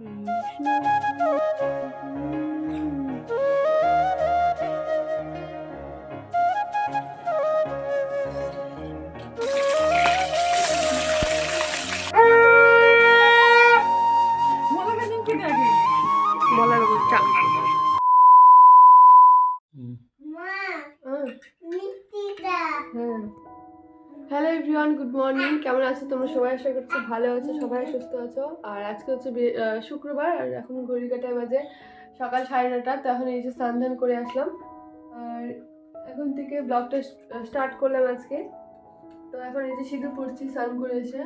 你说 ভালো আছো? সবাই সুস্থ আছো? আর আজকে হচ্ছে শুক্রবার, আর এখন ঘড়ি কাটায় বাজে সকাল সাড়ে নটা, তো এখন এই যে স্নান ধান করে আসলাম। আর এখন থেকে ব্লগটা স্টার্ট করলাম আজকে। তো এখন এই যে সিঁদুর পড়ছি, স্নান করে এসে।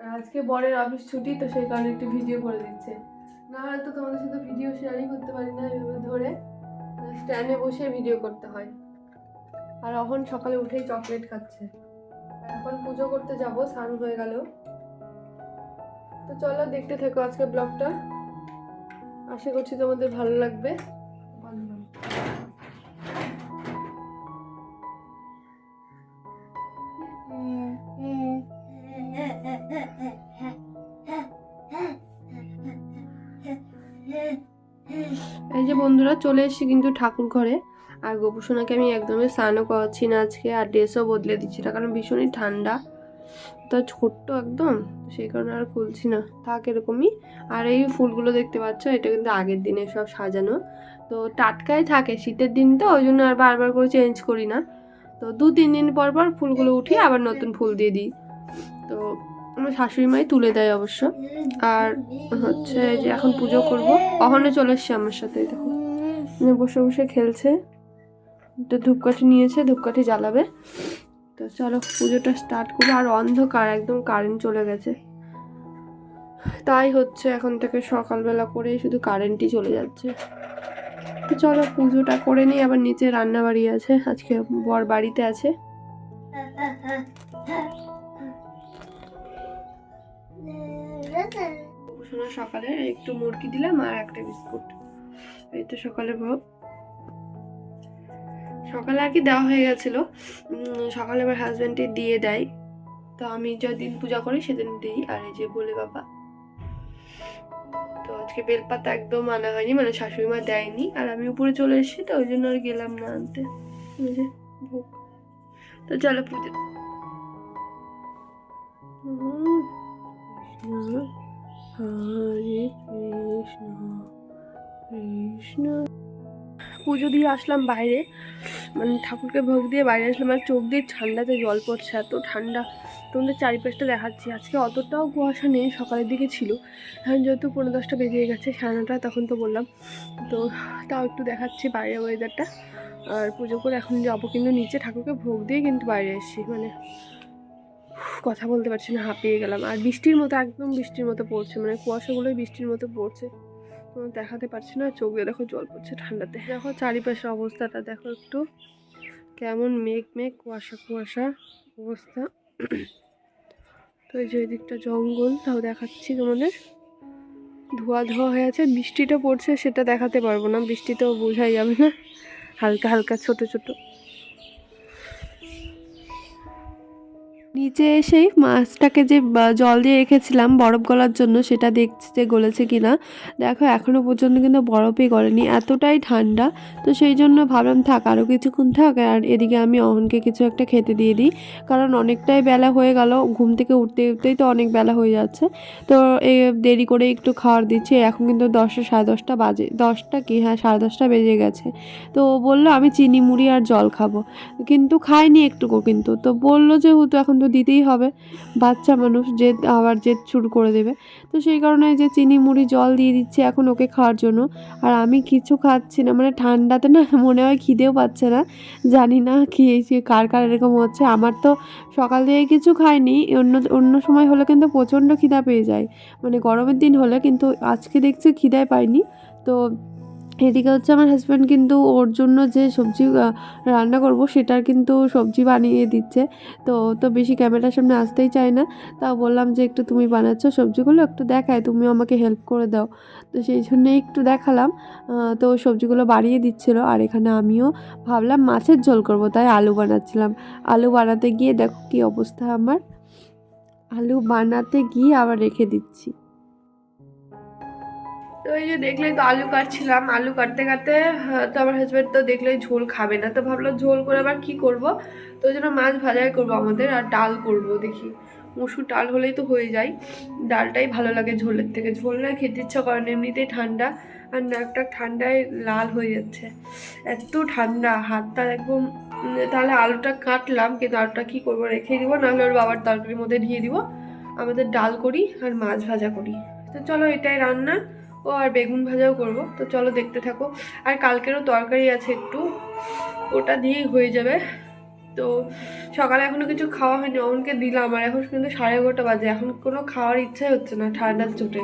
আর আজকে বরের অফিস ছুটি, তো সেই কারণে একটু ভিডিও করে দিচ্ছে। না হলে তো তোমাদের সাথে ভিডিও শেয়ারই করতে পারি না, এভাবে ধরে। স্ট্যান্ডে বসে ভিডিও করতে হয়। আর এখন সকালে উঠেই চকলেট খাচ্ছে। এখন পুজো করতে যাব স্নান হয়ে গেল। তো চলো দেখতে থেকো আজকে ব্লগটা। আশা করছি তোমাদের ভালো লাগবে। এই যে বন্ধুরা, চলে এসেছি কিন্তু ঠাকুর ঘরে আর গোপুসোনাকে আমি একদমই স্নানও করাচ্ছি না আজকে, আর ড্রেসও বদলে দিচ্ছি না, কারণ ভীষণই ঠান্ডা। তো ছোট্ট একদম, সেই কারণে আর খুলছি না। থাক এরকমই। আর এই ফুলগুলো দেখতে পাচ্ছ, এটা কিন্তু আগের দিনে সব সাজানো। তো টাটকাই থাকে শীতের দিন তো, ওই জন্য আর বারবার করে চেঞ্জ করি না। তো দু, তিন দিন পর পর ফুলগুলো উঠিয়ে আবার নতুন ফুল দিয়ে দিই। তো আমার শাশুড়ি মাই তুলে দেয় অবশ্য। আর হচ্ছে যে এখন পুজো করব। অহনে চলে এসছে আমার সাথে দেখো। বসে বসে খেলছে। তো ধূপকাঠি নিয়েছে, ধূপকাঠি জ্বালাবে। তো চলো, পুজোটা স্টার্ট করব। আর অন্ধকার, একদম কারেন্ট চলে গেছে। তাই হচ্ছে এখন থেকে সকালবেলা করে শুধু কারেন্টই চলে যাচ্ছে। তো চলো, পুজোটা করে নিই। আবার নিচে রান্না বাড়ি আছে। আজকে বর বাড়িতে আছে। সকালে একটু মুরগি দিলাম আর একটা বিস্কুট। এই তো সকালে ভোগ। সকালে আর কি দেওয়া হয়ে গেছিল। সকালে আমার হাজব্যান্ডে দিয়ে দেয়। তো আমি যেদিন পূজা করি সেদিন দিই। আর এই যে বলে বাবা। তো আজকে বেলপাতা একদম আনা হয়নি মানে শাশুড়ি মা দেয়নি। আর আমি উপরে চলে এসেছি তো ওই জন্য আর গেলাম না আনতে। ভোগ। তো চলো পুজো। উম, কৃষ্ণ হরে কৃষ্ণ। কৃষ্ণ। পুজো দিয়ে আসলাম বাইরে। মানে ঠাকুরকে ভোগ দিয়ে বাইরে আসলাম, আর চোখ দিয়ে ঠান্ডাতে জল পড়ছে, এত ঠান্ডা। তোমাদের চারিপাশটা দেখাচ্ছি। আজকে অতটাও কুয়াশা নেই, সকালের দিকে ছিল। এখন যেহেতু পনেরো দশটা বেজে গেছে, সাড়ে নটা তখন তো বললাম। তো তাও একটু দেখাচ্ছি বাইরে ওয়েদারটা আর পুজো করে এখন যাব কিন্তু নিচে, ঠাকুরকে ভোগ দিয়ে কিন্তু বাইরে এসেছি। মানে কথা বলতে পারছি না, হাঁপিয়ে গেলাম। আর বৃষ্টির মতো, একদম বৃষ্টির মতো পড়ছে। মানে কুয়াশাগুলোই বৃষ্টির মতো পড়ছে। দেখাতে পারছি না, চোখ দিয়ে দেখো জল পড়ছে ঠান্ডাতে। দেখো চারিপাশের অবস্থাটা, দেখো একটু কেমন মেঘ মেঘ, কুয়াশা কুয়াশা অবস্থা। তো এই যে দিকটা জঙ্গল, তাও দেখাচ্ছি তোমাদের। ধোয়া ধোয়া হয়ে আছে, বৃষ্টিটা পড়ছে, সেটা দেখাতে পারব না, বৃষ্টিতেও বোঝাই যাবে না। হালকা হালকা, ছোট ছোট। নিচে এসেই মাছটাকে যে জল দিয়ে রেখেছিলাম বরফ গলার জন্য, সেটা দেখছি যে গলেছে কিনা। দেখো এখনও পর্যন্ত কিন্তু বরফই গলেনি, এতটাই ঠান্ডা। তো সেই জন্য ভাবলাম, থাক আরও কিছুক্ষণ থাক, আর এদিকে আমি অহনকে কিছু একটা খেতে দিয়ে দিই। কারণ অনেকটাই বেলা হয়ে গেল, ঘুম থেকে উঠতে, উঠতেই তো অনেক বেলা হয়ে যাচ্ছে। তো এ, দেরি করে একটু খাওয়ার দিচ্ছি, এখন কিন্তু দশটা, সাড়ে দশটা বাজে, দশটা কি? হ্যাঁ সাড়ে দশটা বেজে গেছে। তো ও বলল, আমি চিনি, মুড়ি আর জল খাব। কিন্তু খাইনি একটুকু কিন্তু। তো বলল যেহেতু এখন তো দিতেই হবে। বাচ্চা মানুষ জেদ, আবার জেদ শুরু করে দেবে। তো সেই কারণে যে চিনি, মুড়ি, জল দিয়ে দিচ্ছি এখন ওকে খাওয়ার জন্য। আর আমি কিছু খাচ্ছি না মানে ঠান্ডাতে না মনে হয় খিদেও পাচ্ছে না। জানি না খেয়েছি কার কার এরকম হচ্ছে। আমার তো সকাল থেকে কিছু খাইনি, অন্য অন্য সময় হলে কিন্তু প্রচণ্ড খিদা পেয়ে যায়। মানে গরমের দিন হলে কিন্তু আজকে দেখছি খিদায় পাইনি। তো এদিকে হচ্ছে আমার হাজব্যান্ড কিন্তু ওর জন্য যে সবজি রান্না করব সেটার কিন্তু সবজি বানিয়ে দিচ্ছে। তো তো বেশি ক্যামেরার সামনে আসতেই চায় না। তাও বললাম যে, একটু তুমি বানাচ্ছ সবজিগুলো, একটু দেখায় তুমি আমাকে হেল্প করে দাও। তো সেই জন্যে একটু দেখালাম। তো সবজিগুলো বাড়িয়ে দিচ্ছিল। আর এখানে আমিও ভাবলাম মাছের ঝোল করব, তাই আলু বানাচ্ছিলাম। আলু বানাতে গিয়ে দেখো কী অবস্থা আমার। আলু বানাতে গিয়ে আবার রেখে দিচ্ছি। তো এই যে দেখলেই তো আলু কাটছিলাম, আলু কাটতে কাটতে তো আমার হাজব্যান্ড তো দেখলেই ঝোল খাবে না, তো ভাবলাম ঝোল করে আবার কি করব? তো ওই জন্য মাছ ভাজাই করব আমাদের আর ডাল করব দেখি। মুসুর ডাল হলেই তো হয়ে যায়। ডালটাই ভালো লাগে ঝোলের থেকে। ঝোল না খেতে ইচ্ছা করে না, এমনিতেই ঠান্ডা। আর নাকটা ঠান্ডায় লাল হয়ে যাচ্ছে। এত ঠান্ডা, হাতটা একদম তাহলে আলুটা কাটলাম, কিন্তু আলুটা কী করব, রেখে দিব, নাহলে ওর বাবার তরকারির মধ্যে দিয়ে দিব। আমাদের ডাল করি আর মাছ ভাজা করি। তো চলো এটাই রান্না। ও আর বেগুন ভাজাও করব। তো চলো দেখতে থাকো। আর কালকেরও তরকারি আছে একটু। ওটা দিয়েই হয়ে যাবে। তো সকালে এখনও কিছু খাওয়া হয়নি। অমনকে দিলাম আর এখন কিন্তু সাড়ে এগারোটা বাজে। এখন কোনো খাওয়ার ইচ্ছাই হচ্ছে না ঠান্ডার চোটে।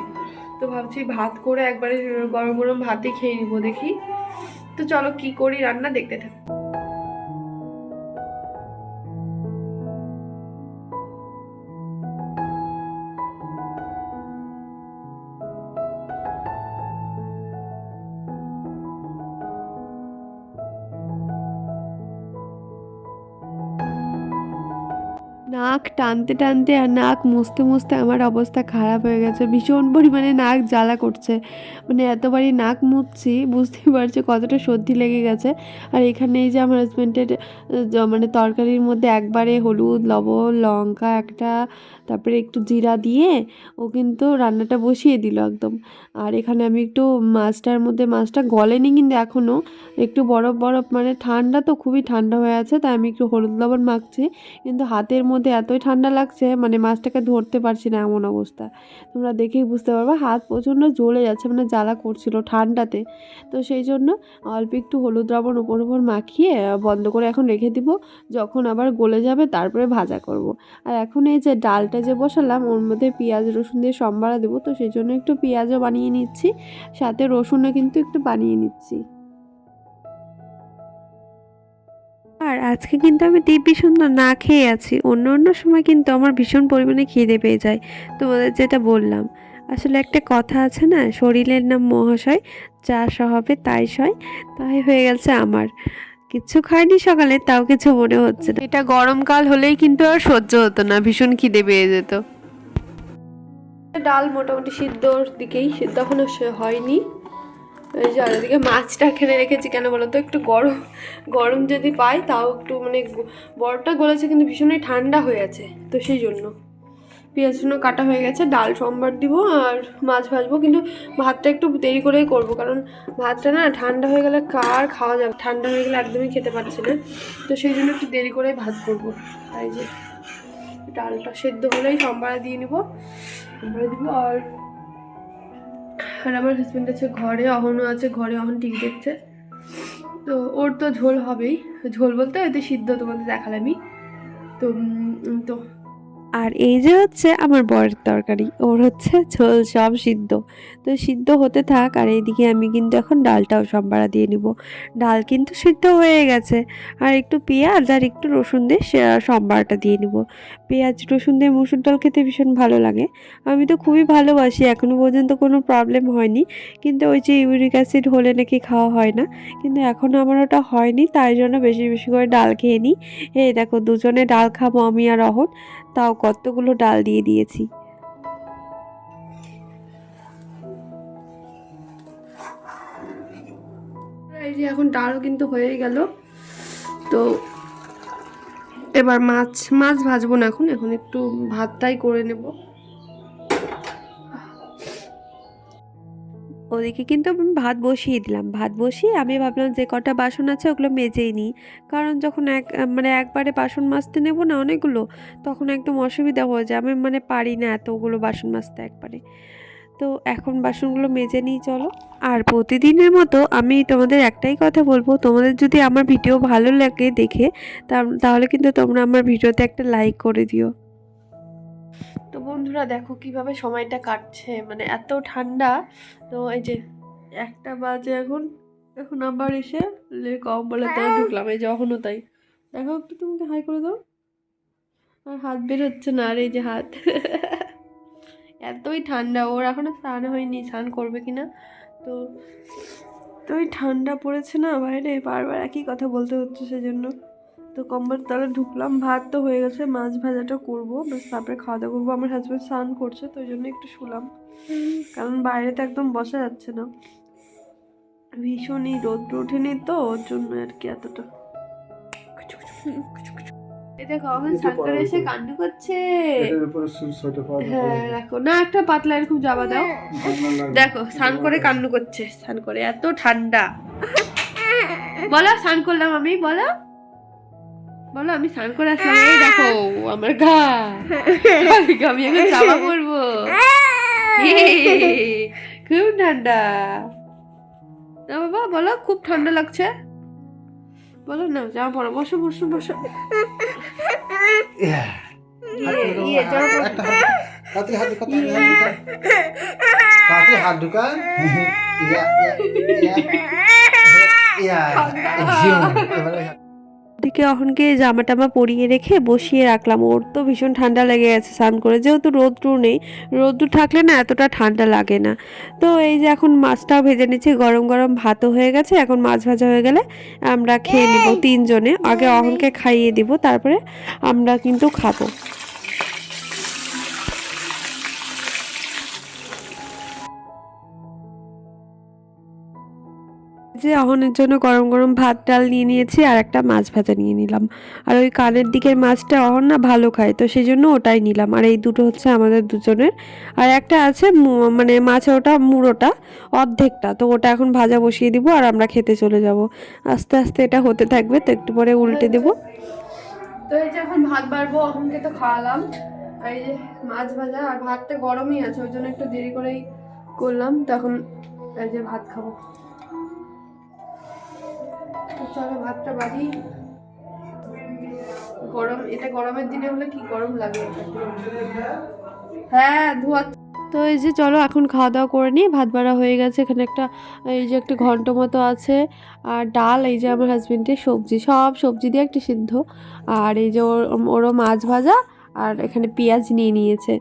তো ভাবছি ভাত করে একবারে গরম গরম ভাতই খেয়ে নিবো দেখি। তো চলো কি করি রান্না দেখতে থাকো। নাক টানতে টানতে আর নাক মুছতে মুছতে আমার অবস্থা খারাপ হয়ে গেছে। ভীষণ পরিমাণে নাক জ্বালা করছে। মানে এতবারই নাক মুছছি, বুঝতেই পারছি কতটা সর্দি লেগে গেছে। আর এখানে এই যে আমার হাজব্যান্ডের মানে তরকারির মধ্যে একবারে হলুদ, লবণ, লঙ্কা একটা, তারপরে একটু জিরা দিয়ে ও কিন্তু রান্নাটা বসিয়ে দিল একদম। আর এখানে আমি একটু মাছটার মধ্যে, মাছটা গলেনি কিন্তু এখনও একটু বরফ বরফ মানে ঠান্ডা তো খুবই ঠান্ডা হয়ে আছে, তাই আমি একটু হলুদ, লবণ মাখছি। কিন্তু হাতের মধ্যে এতই ঠান্ডা লাগছে মানে মাছটাকে ধরতে পারছি না এমন অবস্থা। তোমরা দেখেই বুঝতে পারবে, হাত প্রচণ্ড জ্বলে যাচ্ছে মানে জ্বালা করছিল ঠান্ডাতে। তো সেই জন্য অল্প একটু হলুদ লবণ উপর উপর মাখিয়ে বন্ধ করে এখন রেখে দিব। যখন আবার গলে যাবে, তারপরে ভাজা করব। আর এখন এই যে ডালটা যে বসালাম, ওর মধ্যে পেঁয়াজ, রসুন দিয়ে সম্বারা দেবো। তো সেই জন্য একটু পেঁয়াজও বানিয়ে নিচ্ছি, সাথে রসুনও কিন্তু একটু বানিয়ে নিচ্ছি। আর আজকে কিন্তু আমি দিব্যি সুন্দর না খেয়ে আছি। অন্য অন্য সময় কিন্তু আমার ভীষণ পরিমাণে খিদে পেয়ে যায়। তোমাদের যেটা বললাম, আসলে একটা কথা আছে না, শরীরের নাম মহাশয়, যা স্বভাবে তাই সয়, তাই হয়ে গেছে আমার। কিচ্ছু খাইনি সকালে, তাও কিছু মনে হচ্ছে না। এটা গরমকাল হলেই কিন্তু আর সহ্য হতো না, ভীষণ খিদে পেয়ে যেত। ডাল মোটামুটি সিদ্ধর দিকেই সিদ্ধ এখনও সে- হয়নি। এই যে মাছটা খেলে রেখেছি কেন বলো তো? একটু গরম গরম যদি পাই তাও একটু মানে বরফটা গলেছে কিন্তু ভীষণই ঠান্ডা হয়ে আছে, তো সেই জন্য। পেঁয়াজ রসুনও কাটা হয়ে গেছে, ডাল, সম্বার দিব আর মাছ ভাজবো, কিন্তু ভাতটা একটু দেরি করেই করব, কারণ ভাতটা না ঠান্ডা হয়ে গেলে কার খাওয়া যাবে? ঠান্ডা হয়ে গেলে একদমই খেতে পারছি না, তো সেই জন্য একটু দেরি করেই ভাত করব। তাই যে ডালটা সেদ্ধ হলেই সম্বারা দিয়ে নিব, সম্বারা দিব আর আর আমার হাজব্যান্ড আছে ঘরে, অহনও আছে ঘরে, অহন টিভি দেখছে। তো ওর তো ঝোল হবেই। ঝোল বলতে হয়তো সিদ্ধ তোমাদের দেখালামই। তো তো আর এই যে হচ্ছে আমার বরের তরকারি, ওর হচ্ছে ঝোল সব সিদ্ধ। তো সিদ্ধ হতে থাক আর এইদিকে আমি কিন্তু এখন ডালটাও সম্বারা দিয়ে নিব। ডাল কিন্তু সিদ্ধ হয়ে গেছে। আর একটু পেঁয়াজ আর একটু রসুন দিয়ে সম্বারটা দিয়ে নিব। পেঁয়াজ, রসুন দিয়ে মুসুর ডাল খেতে ভীষণ ভালো লাগে। আমি তো খুবই ভালোবাসি এখনও পর্যন্ত কোনো প্রবলেম হয়নি। কিন্তু ওই যে ইউরিক অ্যাসিড হলে নাকি খাওয়া হয় না। কিন্তু এখনও আমার ওটা হয়নি, তাই জন্য বেশি বেশি করে ডাল খেয়ে নিই। এই দেখো, দুজনে ডাল খাব আমি আর অহন। তাও কতগুলো ডাল দিয়ে দিয়েছি। এই যে এখন ডাল কিন্তু হয়ে গেল। তো এবার মাছ মাছ ভাজবো না এখন এখন একটু ভাতটাই করে নেব। ওদিকে কিন্তু আমি ভাত বসিয়ে দিলাম। ভাত বসিয়ে আমি ভাবলাম যে কটা বাসন আছে ওগুলো মেজেই নিই। কারণ যখন এক মানে একবারে বাসন মাজতে নেব না অনেকগুলো, তখন একদম অসুবিধা হয়ে যায়। আমি মানে পারি না এতগুলো বাসন মাজতে একবারে। তো এখন বাসনগুলো মেজে নিই, চলো। আর প্রতিদিনের মতো আমি তোমাদের একটাই কথা বলব, তোমাদের যদি আমার ভিডিও ভালো লাগে দেখে তাহলে কিন্তু তোমরা আমার ভিডিওতে একটা লাইক করে দিও। বন্ধুরা দেখো কীভাবে সময়টা কাটছে। মানে এত ঠান্ডা। তো এই যে একটা বাজে এখন। এখন আবার এসে লে কম বলে তাই ঢুকলাম। এই যে এখনও তাই। দেখো একটু তোমাকে হাই করে দাও। আর হাত বের হচ্ছে না আর এই যে হাত। এতই ঠান্ডা। ওর এখনও স্নান হয়নি। স্নান করবে কি না তো এতই ঠান্ডা পড়েছে না বাইরে। বারবার একই কথা বলতে হচ্ছে সেজন্য। তো কম্বল তলে ঢুকলাম ভাত তো হয়ে গেছে মাছ ভাজাটা করব। তারপরে খাওয়া দাওয়া করব। আমার হাজব্যান্ড স্নান করছে তো ওই জন্য একটু শুলাম। কারণ বাইরে তো একদম বসা যাচ্ছে না। ভীষণই রোদ ওঠেনি তো ওর জন্য আর কি এতটা। দেখো এসে কান্ড করছে। হ্যাঁ দেখো না একটা পাতলা এরকম জামা দাও। দেখো স্নান করে কান্ড করছে স্নান করে এত ঠান্ডা। বলো স্নান করলাম আমি বলো। বলো আমি স্নান করে আসলাম। এই দেখো আমার গা। আমি এখন জামা পরবো। খুব ঠান্ডা। না বাবা বলো খুব ঠান্ডা লাগছে। বলো না জামা পরো বসো বসো বসো। ইয়ে, হাত ঢুকা ইয়া ইয়া ইয়া ইয়া। দিকে অহনকে জামা টামা পরিয়ে রেখে বসিয়ে রাখলাম। ওর তো ভীষণ ঠান্ডা লেগে গেছে স্নান করে। যেহেতু রোদ্রু নেই রোদ্রু থাকলে না এতটা ঠান্ডা লাগে না। তো এই যে এখন মাছটাও ভেজে নিচ্ছি। গরম গরম ভাতও হয়ে গেছে। এখন মাছ ভাজা হয়ে গেলে আমরা খেয়ে নিব তিনজনে। আগে অহনকে খাইয়ে দিব তারপরে আমরা কিন্তু খাব। যে অহনের জন্য গরম গরম ভাত, ডাল নিয়ে নিয়েছি আর একটা মাছ ভাজা নিয়ে নিলাম। আর ওই কানের দিকের মাছটা অহন না ভালো খায়, তো সেই জন্য ওটাই নিলাম। আর এই দুটো হচ্ছে আমাদের দুজনের। আর একটা আছে মানে মাছ ওটা মুড়োটা, অর্ধেকটা, তো ওটা এখন ভাজা বসিয়ে দিব আর আমরা খেতে চলে যাব। আস্তে আস্তে এটা হতে থাকবে, তো একটু পরে উল্টে দেব। তো এই যে এখন ভাত বাড়বো অহনকে তো খাওয়ালাম। আর এই যে মাছ ভাজা আর ভাতটা গরমই আছে, ওই জন্য একটু দেরি করেই করলাম। তখন এই যে ভাত খাব। চলো ভাতটা বাড়ি। গরম এটা গরমের দিনে হলে কি গরম লাগে? হ্যাঁ ধোয়া। তো এই যে চলো এখন খাওয়া দাওয়া করে নিই। ভাত বাড়া হয়ে গেছে এখানে একটা এই যে একটা ঘন্ট মতো আছে। আর ডাল এই যে আমার হাজবেন্ডের সবজি সব সবজি দিয়ে একটা সিদ্ধ। আর এই যে ওর ওরও মাছ ভাজা আর এখানে পেঁয়াজ নিয়ে নিয়েছে।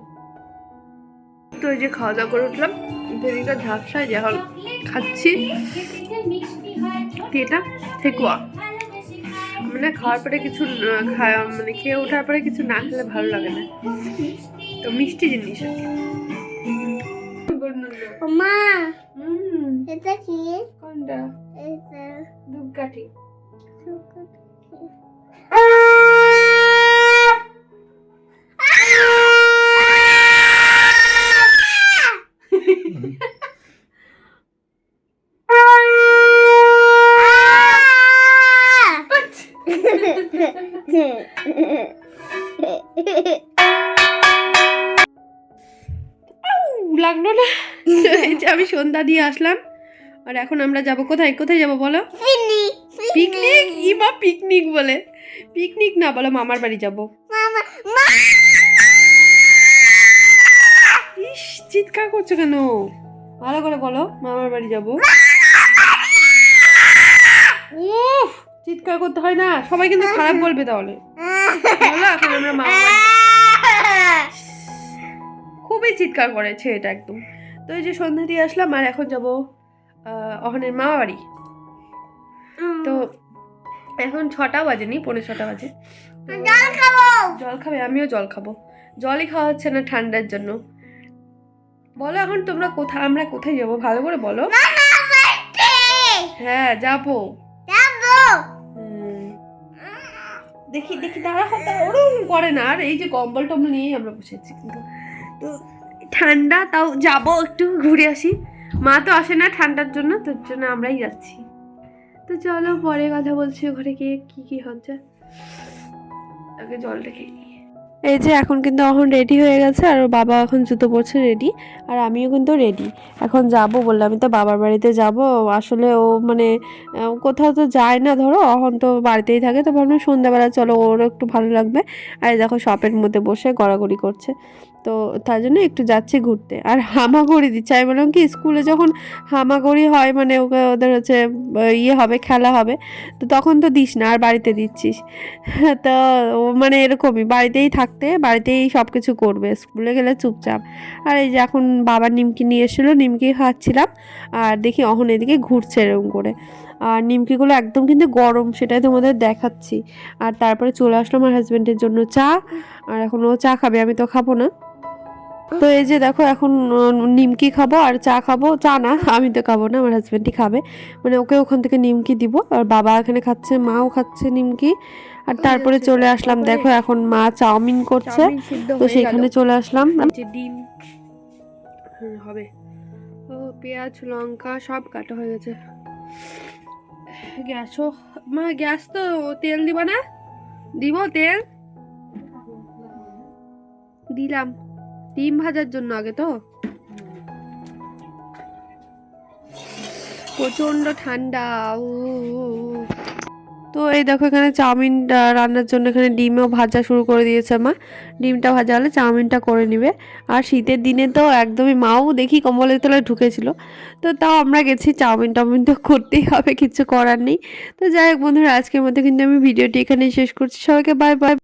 তো এই যে খাওয়া দাওয়া করে উঠলাম। ভেরিকা ঝাপসায় যে এখন খাচ্ছি। এটা ঠেকুয়া মানে খাওয়ার পরে কিছু মানে খেয়ে ওঠার পরে কিছু না খেলে ভালো লাগে না। তো মিষ্টি জিনিস আর কি। মা এটা কি? কোনটা? এটা। ধূপকাঠি। লাগল না। এই যে আমি সন্ধ্যা দিয়ে আসলাম আর এখন আমরা যাব কোথায়? কোথায় যাব বলো? পিকনিক ইমা পিকনিক বলে। পিকনিক না বলো মামার বাড়ি যাব। ইস চিৎকার করছ কেন? ভালো করে বলো মামার বাড়ি যাব। উফ চিৎকার করতে হয় না। সবাই কিন্তু খারাপ বলবে তাহলে। এখন আমরা যাব। খুবই চিৎকার করেছে এটা একদম। তো এই যে সন্ধ্যা দিয়ে আসলাম আর এখন যাব অহনের মামা বাড়ি। তো এখন ছটা বাজেনি পৌনে ছটা বাজে। জল খাব। জল খাবে আমিও জল খাব। জলই খাওয়া হচ্ছে না ঠান্ডার জন্য। বলো এখন তোমরা কোথায় আমরা কোথায় যাব? ভালো করে বলো। হ্যাঁ যাব। দেখি দেখি তারা হয়তো ওরম করে না। আর এই যে কম্বল টম্বল নিয়েই আমরা বসে আছি কিন্তু। তো ঠান্ডা তাও যাব একটু ঘুরে আসি। মা তো আসে না ঠান্ডার জন্য তোর জন্য আমরাই যাচ্ছি। তো চলো পরে কথা বলছি ঘরে গিয়ে কী কী হচ্ছে। আগে জলটা খেয়ে নিই এই যে এখন কিন্তু এখন রেডি হয়ে গেছে আর বাবা এখন জুতো পরছে রেডি আর আমিও কিন্তু রেডি এখন যাব বললে, আমি তো বাবার বাড়িতে যাব, আসলে ও মানে কোথাও তো যায় না, ধরো। এখন তো বাড়িতেই থাকে, তো ভাবলাম সন্ধ্যাবেলা চলো, ওরও একটু ভালো লাগবে। আর দেখো শপের মধ্যে বসে গড়াগড়ি করছে। তো তার জন্য একটু যাচ্ছি ঘুরতে। আর হামাগুড়ি দিচ্ছে। আমি বললাম, কি, স্কুলে যখন হামাগুড়ি হয় মানে ওকে, ওদের হচ্ছে ইয়ে হবে, খেলা হবে, তো তখন তো দিস না, আর বাড়িতে দিচ্ছিস। তো ও মানে এরকমই, বাড়িতেই থাকতে, বাড়িতেই সব কিছু করবে। স্কুলে গেলে চুপচাপ। আর এই যে এখন বাবা নিমকি নিয়ে এসেছিল, নিমকি খাচ্ছিলাম, আর দেখি অহন এদিকে ঘুরছে এরকম করে। আর নিমকিগুলো একদম কিন্তু গরম, সেটাই তোমাদের দেখাচ্ছি। আর তারপরে চলে আসলো আমার হাজব্যান্ডের জন্য চা, আর এখন ও চা খাবে, আমি তো খাব না। তো এই যে দেখো এখন নিমকি খাব আর চা খাব। চা না আমি তো খাব না আমার হাজব্যান্ডই খাবে। মানে ওকে ওখান থেকে নিমকি দিব। আর বাবা এখানে খাচ্ছে মাও খাচ্ছে নিমকি। আর তারপরে চলে আসলাম দেখো এখন মা চাউমিন করছে। তো সেখানে চলে আসলাম। ডিম হবে। ও পেঁয়াজ লঙ্কা সব কাটা হয়ে গেছে। গ্যাসও মা গ্যাস তো তেল দিবা না? দিব তেল? দিলাম। ডিম ভাজার জন্য আগে তো। প্রচণ্ড ঠান্ডা তো এই দেখো এখানে চাউমিন রান্নার জন্য এখানে ডিমও ভাজা শুরু করে দিয়েছে মা। ডিমটা ভাজা হলে চাউমিনটা করে নিবে। আর শীতের দিনে তো একদমই মাও দেখি কম্বলের তলায় ঢুকেছিল। তো তাও আমরা গেছি, চাউমিন টাউমিন তো করতেই হবে, কিছু করার নেই। তো যাই হোক বন্ধুরা, আজকের মধ্যে কিন্তু আমি ভিডিওটি এখানে শেষ করছি। সবাইকে বাই বাই